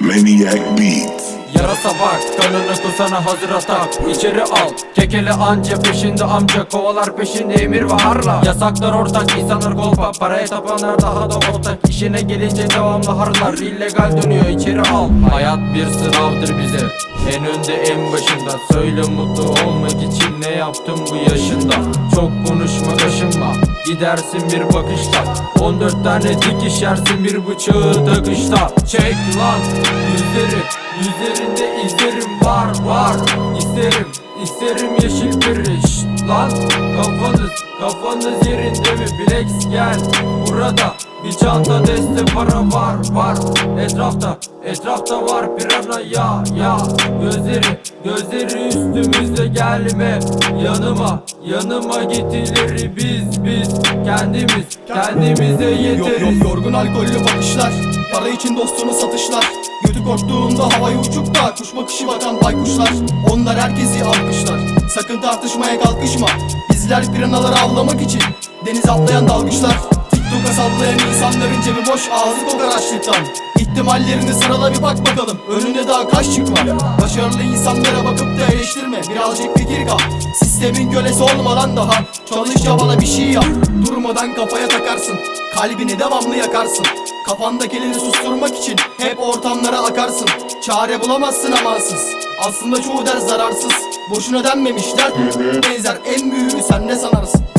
Maniac Beats. Yarasa bak kanını kusana hazır atak. İçeri al kekele anca peşinde amca. Kovalar peşinde emir ve harla. Yasaklar ortak insanlar kolpa Paraya tapanlar daha da ortak. İşine gelince devamlı harlar illegal dönüyor içeri al. Hayat bir sınavdır bize En önde en başında. Söyle mutlu olmak için yaptım bu yaşında? Çok konuşma kaşınma Gidersin bir bakışta. 14 tane dikiş yersin bir bıçağı takışta. Çek lan yüzleri Yüzlerinde izlerim var var İsterim isterim yeşil bir Şşt lan kafanız kafanız yerinde mi? Bilex gel. Burada bir çanta deste para var var. Etrafta etrafta var pirana ya ya. Gözleri gözleri üstümüzde gelme. Yanıma yanıma getirir biz biz. Kendimiz kendimize Yok yeteriz. yok yorgun alkollü bakışlar Para için dostunu satışlar. Götü korktuğunda havayı uçukta. Kuş bakışı bakan baykuşlar. Onlar herkesi alkışlar. Sakın tartışmaya kalkışma. Bizler piranaları avlamak için Deniz atlayan dalgıçlar cebi boş Ağzı kokar açlıktan. İhtimallerini sırala bir bak bakalım. Önünde daha kaç çık var? Başarılı insanlara bakıp da eleştirme. Birazcık fikir kal. Sistemin kölesi olmadan daha. Çalış çabala bir şey yap. Durmadan kafaya takarsın. Kalbini devamlı yakarsın. Kafandakileri susturmak için Hep ortamlara akarsın. Çare bulamazsın amansız. Aslında çoğu ders zararsız. Boşuna denmemişler Benzer en büyüğü sen ne sanarsın